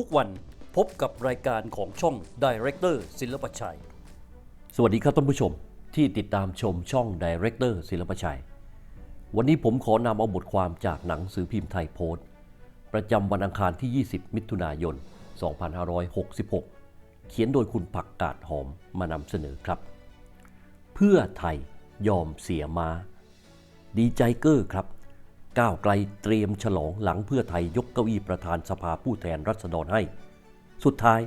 ทุกวันพบกับรายการของช่อง Director ศิลปชัย สวัสดีครับท่านผู้ชมที่ติดตามชมช่อง Director ศิลปชัย วันนี้ผมขอนำเอาบทความจากหนังสือพิมพ์ไทยโพสต์ ประจำวันอังคารที่ 20 มิถุนายน 2566 เขียนโดยคุณผักกาดหอมมานำเสนอครับ เพื่อไทยยอมเสียมา ดีใจเกอร์ครับ ก้าวไกลเตรียมฉลองหลังเพื่อไทยยกเก้าอี้ประธานสภาผู้แทนรัษฎรให้ สุดท้าย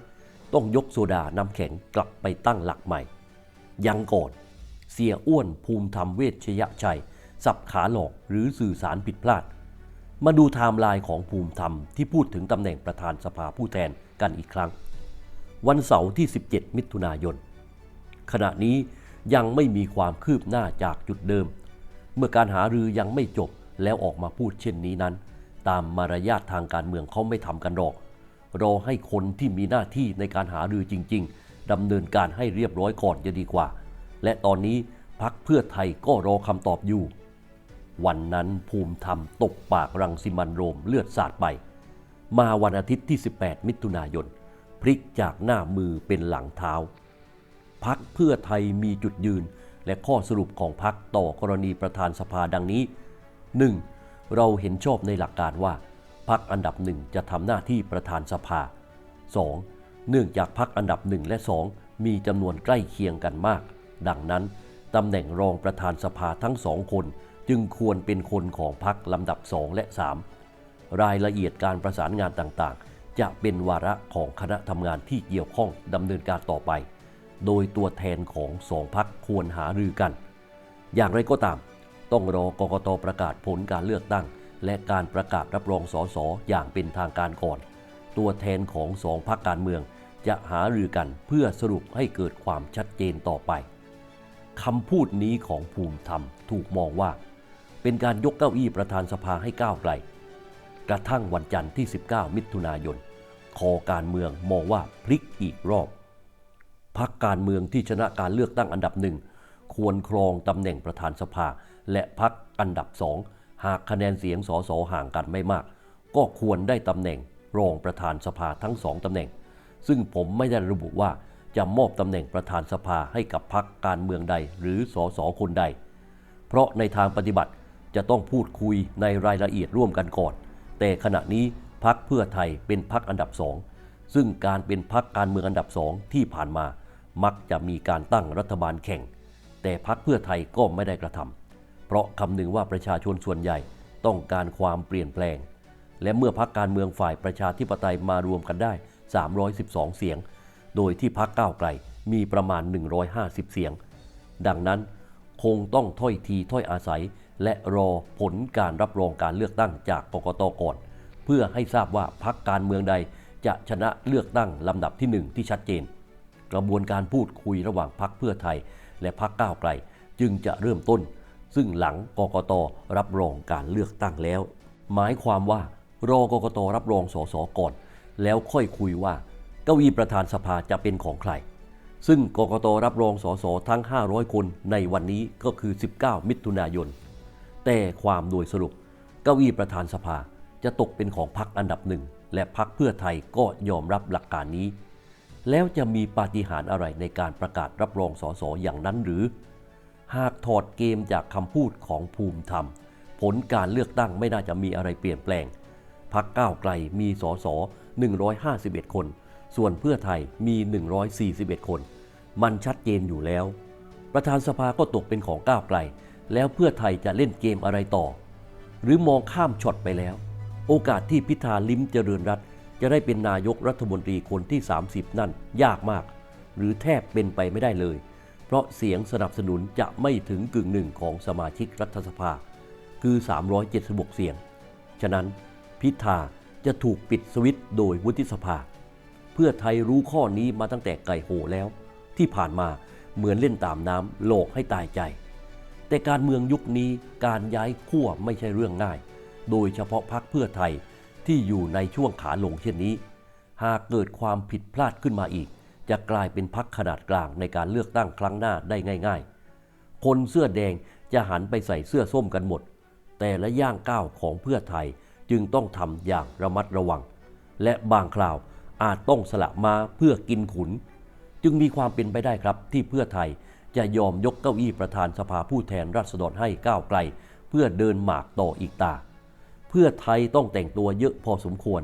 ต้องยกโซดาน้ำแข็งกลับไปตั้งหลักใหม่ ยังก่อนเสียอ้วนภูมิธรรมเวชยชัย สับขาหลอกหรือสื่อสารผิดพลาด มาดูไทม์ไลน์ของภูมิธรรมที่พูดถึงตำแหน่งประธานสภาผู้แทนกันอีกครั้ง วันเสาร์ที่ 17 มิถุนายน ขณะนี้ยังไม่มีความคืบหน้าจากจุดเดิม เมื่อการหารือยังไม่จบ แล้วออกมาพูดเช่นนี้นั้น ตามมารยาททางการเมืองเขาไม่ทำกันหรอก รอให้คนที่มีหน้าที่ในการหารือจริง ๆดำเนินการให้เรียบร้อยก่อนจะดีกว่า และตอนนี้พักเพื่อไทยก็รอคำตอบอยู่ วันนั้นภูมิธรรมตกปากรังสิมันโรมเลือดสาดไป มาวันอาทิตย์ที่ 18 มิถุนายน พลิกจากหน้ามือเป็นหลังเท้าพักเพื่อไทยมีจุดยืนและข้อสรุปของพักต่อกรณีประธานสภาดังนี้ 1. เราเห็นชอบในหลักการว่าพักอันดับหนึ่งจะทำหน้าที่ประธานสภา 2. เนื่องจากพักอันดับหนึ่งและ 2 มีจำนวนใกล้เคียงกันมาก ดังนั้นตำแหน่งรองประธานสภาทั้งสองคน จึงควรเป็นคนของพักลำดับ 2 และ 3 รายละเอียดการประสานงานต่างๆ จะเป็นวาระของคณะทำงานที่เกี่ยวข้องดำเนินการต่อไป โดยตัวแทนของสองพักควรหารือกัน อย่างไรก็ตาม ต้องรอกกตประกาศผลการเลือกตั้ง และการประกาศรับรองสสอย่างเป็นทางการก่อน ตัวแทนของสองพักการเมือง จะหารือกันเพื่อสรุปให้เกิดความชัดเจนต่อไปคำพูดนี้ของภูมิธรรมถูกมองว่า เป็นการยกเก้าอี้ประธานสภาให้ก้าวไกล กระทั่งวันจันทร์ที่ 19 มิถุนายน คอการเมืองมองว่าพลิกอีกรอบพักการเมืองที่ชนะการเลือกตั้งอันดับหนึ่งควรครองตำแหน่งประธานสภา และพักอันดับสองหากคะแนนเสียงสสห่างกันไม่มาก ก็ควรได้ตำแหน่งรองประธานสภาทั้งสองตำแหน่ง ซึ่งผมไม่ได้ระบุว่าจะมอบตำแหน่งประธานสภาให้กับพักการเมืองใดหรือสสคนใด เพราะในทางปฏิบัติจะต้องพูดคุยในรายละเอียดร่วมกันก่อน แต่ขณะนี้พักเพื่อไทยเป็นพักอันดับสอง ซึ่งการเป็นพักการเมืองอันดับสองที่ผ่านมา มักจะมีการตั้งรัฐบาลแข่ง แต่พักเพื่อไทยก็ไม่ได้กระทำ เพราะคำนึงว่าประชาชนส่วนใหญ่ต้องการความเปลี่ยนแปลง และเมื่อพักการเมืองฝ่ายประชาธิปไตยมารวมกันได้ 312 เสียง โดยที่พักก้าวไกลมีประมาณ 150 เสียง ดังนั้นคงต้องถ้อยทีถ้อยอาศัย และรอผลการรับรองการเลือกตั้งจากกกตก่อน เพื่อให้ทราบว่าพักการเมืองใดจะชนะเลือกตั้งลำดับที่หนึ่งที่ชัดเจน กระบวนการพูดคุยระหว่างพักเพื่อไทย และพักก้าวไกล จึงจะเริ่มต้น ซึ่งหลังกกตรับรองการเลือกตั้งแล้ว หมายความว่ารอกกตรับรองสสก่อน แล้วค่อยคุยว่าเก้าอี้ประธานสภาจะเป็นของใคร ซึ่งกกตรับรองสสทั้ง 500 คนในวันนี้ก็คือ 19 มิถุนายน แต่ความโดยสรุปเก้าอี้ประธานสภาจะตกเป็นของพรรคอันดับหนึ่ง และพรรคเพื่อไทยก็ยอมรับหลักการนี้ แล้วจะมีปาฏิหาริย์อะไรในการประกาศรับรองสสอย่างนั้นหรือ หากถอดเกมจากคำพูดของภูมิธรรม ผลการเลือกตั้งไม่น่าจะมีอะไรเปลี่ยนแปลงพักก้าวไกลมีสส151 คน ส่วนเพื่อไทยมี 141 คน มันชัดเจนอยู่แล้ว ประธานสภาก็ตกเป็นของก้าวไกล แล้วเพื่อไทยจะเล่นเกมอะไรต่อ หรือมองข้ามช็อตไปแล้ว โอกาสที่พิธาลิ้มเจริญรัตจะได้เป็นนายกรัฐมนตรีคนที่ 30 นั่นยากมาก หรือแทบเป็นไปไม่ได้เลย เพราะเสียงสนับสนุนจะไม่ถึงกึ่งหนึ่งของสมาชิกรัฐสภา คือ 376 เสียง ฉะนั้นพิธาจะถูกปิดสวิตช์โดยวุฒิสภา เพื่อไทยรู้ข้อนี้มาตั้งแต่ไก่โหแล้ว ที่ผ่านมาเหมือนเล่นตามน้ำโลกให้ตายใจ แต่การเมืองยุคนี้การย้ายขั้วไม่ใช่เรื่องง่าย โดยเฉพาะพรรคเพื่อไทยที่อยู่ในช่วงขาลงเช่นนี้ หากเกิดความผิดพลาดขึ้นมาอีก จะกลายเป็นพรรคขนาดกลางในการเลือกตั้งครั้งหน้าได้ง่าย ๆ คนเสื้อแดงจะหันไปใส่เสื้อส้มกันหมด แต่ละย่างก้าวของเพื่อไทยจึงต้องทำอย่างระมัดระวัง และบางคราวอาจต้องสละมาเพื่อกินขุน จึงมีความเป็นไปได้ครับที่เพื่อไทยจะยอมยกเก้าอี้ประธานสภาผู้แทนราษฎรให้ก้าวไกล เพื่อเดินหมากต่ออีกตา เพื่อไทยต้องแต่งตัวเยอะพอสมควร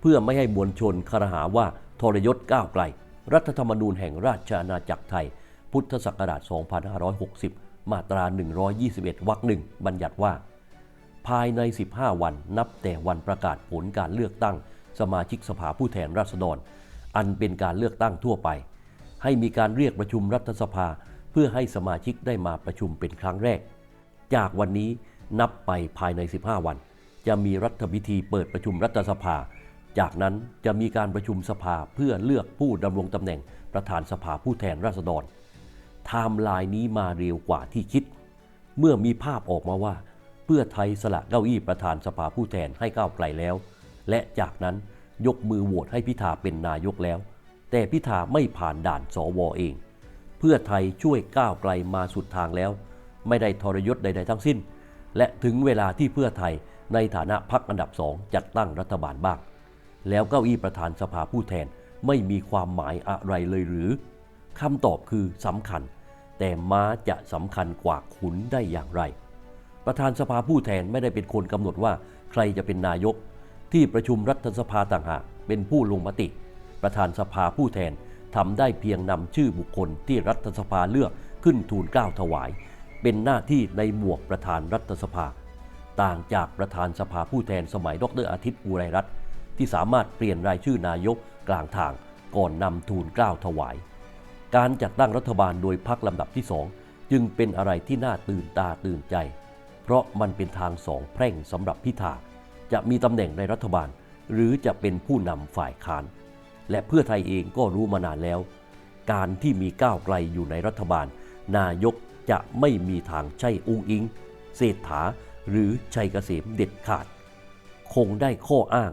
เพื่อไม่ให้มวลชนคารหาว่าทรยศก้าวไกล รัฐธรรมนูญแห่งราชอาณาจักรไทย พุทธศักราช 2560 มาตรา 121 วรรคหนึ่งบัญญัติว่า ภายใน 15 วันนับแต่วันประกาศผลการเลือกตั้ง สมาชิกสภาผู้แทนราษฎร อันเป็นการเลือกตั้งทั่วไป ให้มีการเรียกประชุมรัฐสภา เพื่อให้สมาชิกได้มาประชุมเป็นครั้งแรก จากวันนี้นับไปภายใน 15 วัน จะมีรัฐพิธีเปิดประชุมรัฐสภา จากนั้นจะมีการประชุมสภาเพื่อเลือกผู้ดำรงตำแหน่งประธานสภาผู้แทนราษฎรไทม์ไลน์นี้มาเร็วกว่าที่คิด เมื่อมีภาพออกมาว่า เพื่อไทยสละเก้าอี้ประธานสภาผู้แทนให้ก้าวไกลแล้ว และจากนั้นยกมือโหวตให้พิธาเป็นนายกแล้ว แต่พิธาไม่ผ่านด่านสวเอง เพื่อไทยช่วยก้าวไกลมาสุดทางแล้ว ไม่ได้ทรยศใดๆทั้งสิ้น และถึงเวลาที่เพื่อไทยในฐานะพักอันดับสองจัดตั้งรัฐบาลบ้าง แล้วเก้าอี้ประธานสภาผู้แทนไม่มีความหมายอะไรเลยหรือคำตอบคือสำคัญ แต่ม้าจะสำคัญกว่าขุนได้อย่างไร ประธานสภาผู้แทนไม่ได้เป็นคนกำหนดว่าใครจะเป็นนายก ที่ประชุมรัฐสภาต่างหากเป็นผู้ลงมติ ประธานสภาผู้แทนทำได้เพียงนำชื่อบุคคลที่รัฐสภาเลือกขึ้นทูลเกล้าถวาย เป็นหน้าที่ในหมวกประธานรัฐสภา ต่างจากประธานสภาผู้แทนสมัยดรอาทิตย์อุไรรัตน์ ที่สามารถเปลี่ยนรายชื่อนายกกลางทางก่อนนำทูลเกล้าถวาย การจัดตั้งรัฐบาลโดยพักลำดับที่สองจึงเป็นอะไรที่น่าตื่นตาตื่นใจ เพราะมันเป็นทางสองแพร่งสำหรับพิธาจะมีตำแหน่งในรัฐบาล หรือจะเป็นผู้นำฝ่ายค้าน และเพื่อไทยเองก็รู้มานานแล้ว การที่มีก้าวไกลอยู่ในรัฐบาล นายกจะไม่มีทางใช่อุ้งอิง เศรษฐาหรือชัยเกษมเด็ดขาด คงได้ข้ออ้าง